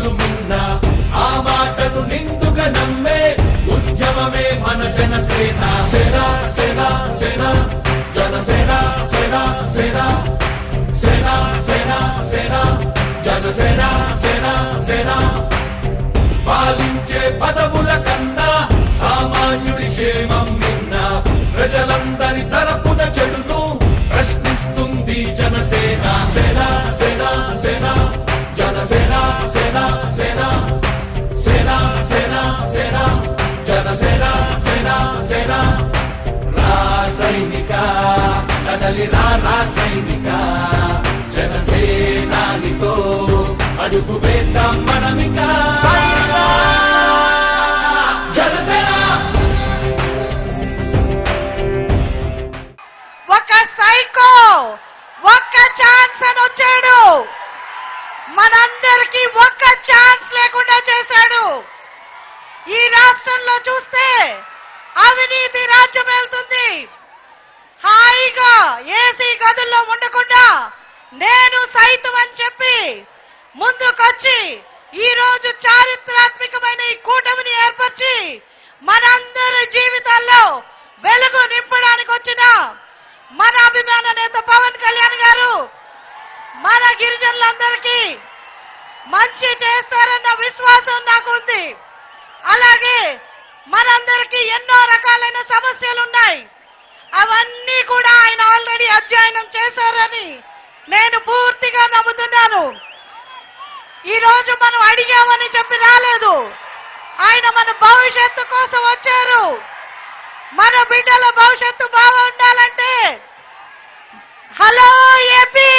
రోజులు మిన్నా ఆ మాటను నిండుగా నమ్మే ఉద్యమమే మన జనసేన. సేన సేన సేన జనసేన సేన సేన సేన. కదలి రా రాసైనిక జనసేనానితో అడుగు వేద్దాం మనమిక. సైనిక! జనసేన! ఒక సైకో ఒక్క ఛాన్స్ అని వచ్చాడు. మనందరికి ఒక్క ఛాన్స్ లేకుండా చేశాడు. ఈ రాష్ట్రంలో చూస్తే అవినీతి రాజ్యం వెళ్తుంది. హాయిగా ఏసీ గదుల్లో ఉండకుండా నేను సైతం అని చెప్పి ముందుకొచ్చి ఈ రోజు చారిత్రాత్మకమైన ఈ కూటమిని ఏర్పరిచి మనందరి జీవితాల్లో వెలుగు నింపడానికి వచ్చిన మన అభిమాన నేత పవన్ కళ్యాణ్ గారు మన గిరిజనులందరికీ మంచి చేస్తారన్న విశ్వాసం నాకు ఉంది అలాగే మనందరికీ ఎన్నో రకాలైన సమస్యలు ఉన్నాయి అవన్నీ కూడా ఆయన ఆల్రెడీ అధ్యయనం చేశారని నేను పూర్తిగా నమ్ముతున్నాను. ఈ రోజు మనం అడిగామని చెప్పి రాలేదు. ఆయన మన భవిష్యత్తు కోసం వచ్చారు. మన బిడ్డల భవిష్యత్తు బాగుండాలంటే హలో ఏపీ!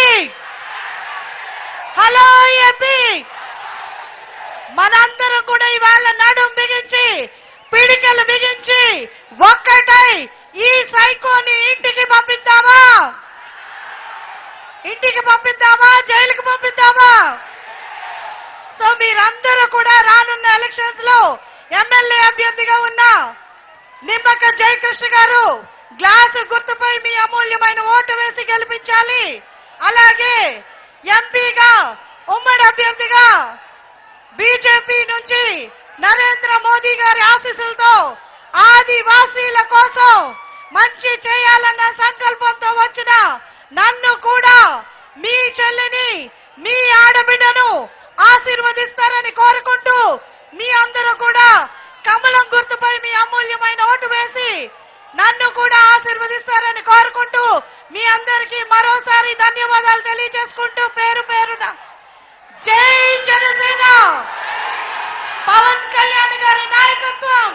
Hello AP! మనందరం కూడా ఇవాళ నడుం బిగించి పిడికలు బిగించి ఒక్కటై ఈ సైకోని ఇంటికి పంపిద్దామా? ఇంటికి పంపిద్దామా? జైలుకి పంపిద్దామా? సో మీరందరూ కూడా రానున్న ఎలక్షన్స్లో ఎమ్మెల్యే అభ్యర్థిగా ఉన్న నిమ్మక జయకృష్ణ గారు గ్లాసు గుర్తుపై మీ అమూల్యమైన ఓటు వేసి గెలిపించాలి. అలాగే ఎంపీగా ఉమ్మడి అభ్యర్థిగా బీజేపీ నుంచి నరేంద్ర మోదీ గారి ఆశీస్సులతో ఆదివాసీల కోసం మంచి చేయాలన్న సంకల్పంతో వచ్చిన నన్ను కూడా మీ చెల్లిని మీ ఆడబిడ్డను ఆశీర్వదిస్తారని కోరుకుంటూ మీ అందరూ కూడా కమలం గుర్తుపై మీ అమూల్యమైన ఓటు వేసి నన్ను కూడా ఆశీర్వదిస్తారని కోరుకుంటూ మీ అందరికీ మరోసారి ధన్యవాదాలు తెలియజేసుకుంటూ పేరు పేరున జై జనసేన! పవన్ కళ్యాణ్ గారు నాయకత్వం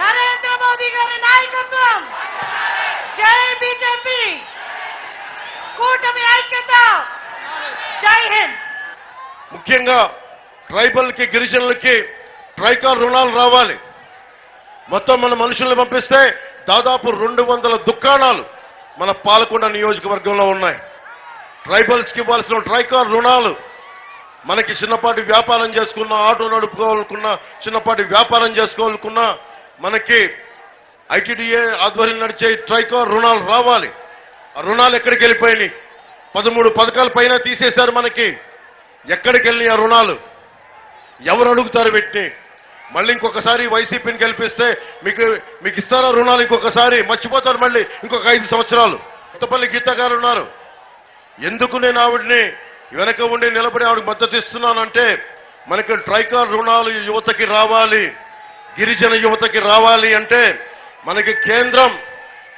నరేంద్ర మోదీ గారి నాయకత్వం జై బీజేపీ కూటమి ఐక్యత జై హింద్ ముఖ్యంగా ట్రైబల్కి గిరిజనులకి ట్రైకాల్ రుణాలు రావాలి. మొత్తం మన మనుషుల్ని పంపిస్తే దాదాపు రెండు వందల దుకాణాలు మన పాలకొండ నియోజకవర్గంలో ఉన్నాయి. ట్రైబల్స్కి ఇవ్వాల్సిన ట్రైకాల్ రుణాలు మనకి చిన్నపాటి వ్యాపారం చేసుకున్న ఆటో నడుపుకోవాలనుకున్నా చిన్నపాటి వ్యాపారం చేసుకోవాలనుకున్నా మనకి ఐటీడీఏ ఆధ్వర్యం నడిచే ట్రైకాల్ రుణాలు రావాలి. ఆ రుణాలు ఎక్కడికి వెళ్ళిపోయినాయి? పదమూడు పథకాల పైన తీసేశారు మనకి. ఎక్కడికి వెళ్ళినాయి ఆ రుణాలు? ఎవరు అడుగుతారు వీటిని? మళ్ళీ ఇంకొకసారి వైసీపీని గెలిపిస్తే మీకు మీకు ఇస్తారా రుణాలు ఇంకొకసారి? మర్చిపోతారు మళ్ళీ ఇంకొక ఐదు సంవత్సరాలు. కొత్తపల్లి గీత గారు ఉన్నారు. ఎందుకు నేను ఆవిడని వెనక ఉండి నిలబడి ఆవిడకి మద్దతు ఇస్తున్నానంటే మనకి ట్రైకార్ రుణాలు యువతకి రావాలి గిరిజన యువతకి రావాలి అంటే మనకి కేంద్రం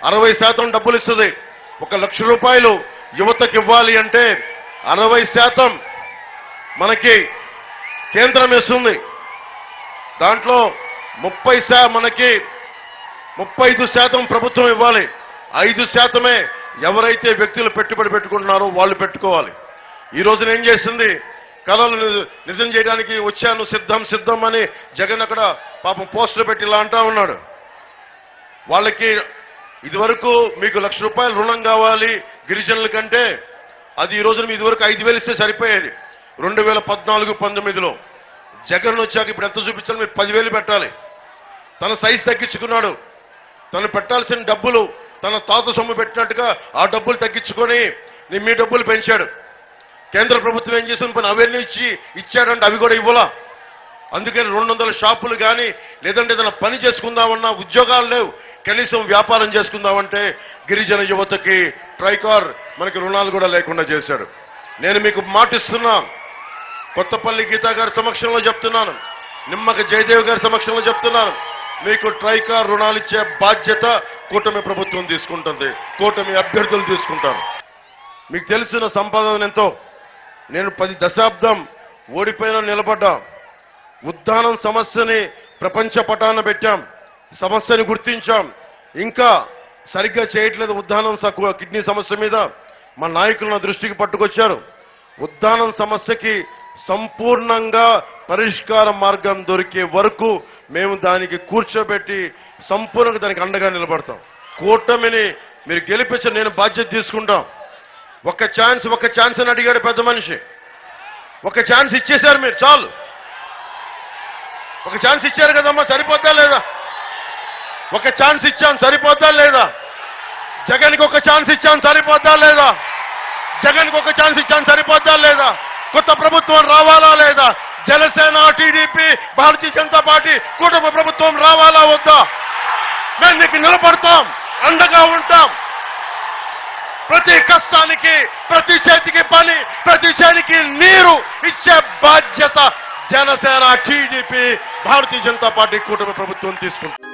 అరవై శాతం డబ్బులు ఇస్తుంది. ఒక లక్ష రూపాయలు యువతకి ఇవ్వాలి అంటే అరవై శాతం మనకి కేంద్రం ఇస్తుంది దాంట్లో ముప్పై శా మనకి ముప్పై ఐదు శాతం ప్రభుత్వం ఇవ్వాలి. ఐదు శాతమే ఎవరైతే వ్యక్తులు పెట్టుబడి పెట్టుకుంటున్నారో వాళ్ళు పెట్టుకోవాలి. ఈ రోజున ఏం చేసింది? కళలు నిజం చేయడానికి వచ్చాను సిద్ధం సిద్ధం అని జగన్ అక్కడ పాపం పోస్టర్ పెట్టి ఇలా అంటా ఉన్నాడు. వాళ్ళకి ఇదివరకు మీకు లక్ష రూపాయలు రుణం కావాలి గిరిజనుల కంటే అది ఈ రోజున మీ ఇదివరకు ఐదు వేలు ఇస్తే సరిపోయేది. రెండు వేల పద్నాలుగు పంతొమ్మిదిలో జగన్ వచ్చాక ఇప్పుడు ఎంత చూపించాలి మీరు పదివేలు పెట్టాలి. తన సైజ్ తగ్గించుకున్నాడు. తను పెట్టాల్సిన డబ్బులు తన తాత సొమ్ము పెట్టినట్టుగా ఆ డబ్బులు తగ్గించుకొని మీ డబ్బులు పెంచాడు. కేంద్ర ప్రభుత్వం ఏం చేసింది? పని అవన్నీ ఇచ్చి ఇచ్చాడంటే అవి కూడా ఇవ్వలా? అందుకని రెండు వందల షాపులు కానీ లేదంటే ఏదైనా పని చేసుకుందామన్నా ఉద్యోగాలు లేవు. కనీసం వ్యాపారం చేసుకుందామంటే గిరిజన యువతకి ట్రైకార్ మనకి రుణాలు కూడా లేకుండా చేశాడు. నేను మీకు మాటిస్తున్నా కొత్తపల్లి గీతా గారి సమక్షంలో చెప్తున్నాను. నిమ్మక జయదేవ్ గారి సమక్షంలో చెప్తున్నాను. మీకు ట్రైకార్ రుణాలు ఇచ్చే బాధ్యత కూటమి ప్రభుత్వం తీసుకుంటుంది. కూటమి అభ్యర్థులు తీసుకుంటారు. మీకు తెలిసిన సంపాదన ఎంతో. నేను పది దశాబ్దం ఓడిపోయిన నిలబడ్డా. ఉద్దానం సమస్యని ప్రపంచ పటాన పెట్టాం. సమస్యని గుర్తించాం. ఇంకా సరిగ్గా చేయట్లేదు ఉద్దానం కిడ్నీ సమస్య మీద. మా నాయకులు నా దృష్టికి పట్టుకొచ్చారు. ఉద్దానం సమస్యకి సంపూర్ణంగా పరిష్కార మార్గం దొరికే వరకు మేము దానికి కూర్చోబెట్టి సంపూర్ణంగా దానికి అండగా నిలబడతాం. కూటమిని మీరు గెలిపించిన నేను బాధ్యత తీసుకుంటాం. ఒక ఛాన్స్ ఒక ఛాన్స్ అని అడిగాడు పెద్ద మనిషి. ఒక ఛాన్స్ ఇచ్చేశారు మీరు చాలు. ఒక ఛాన్స్ ఇచ్చారు కదమ్మా సరిపోద్దా లేదా? ఒక ఛాన్స్ ఇచ్చాం సరిపోద్దా లేదా? జగన్కి ఒక ఛాన్స్ ఇచ్చాం సరిపోద్దా లేదా? జగన్కి ఒక ఛాన్స్ ఇచ్చాం సరిపోద్దా లేదా? కొత్త ప్రభుత్వం రావాలా లేదా? జనసేన టీడీపీ భారతీయ జనతా పార్టీ కుటుంబ ప్రభుత్వం రావాలా వద్దా? మేము నీకు నిలబడతాం అండగా ఉంటాం. ప్రతి కష్టానికి ప్రతి చేతికి పని ప్రతి చేతికి నీరు ఇచ్చే బాధ్యత జనసేన టీడీపీ భారతీయ జనతా పార్టీ కూటమి ప్రభుత్వం తీసుకుంటుంది.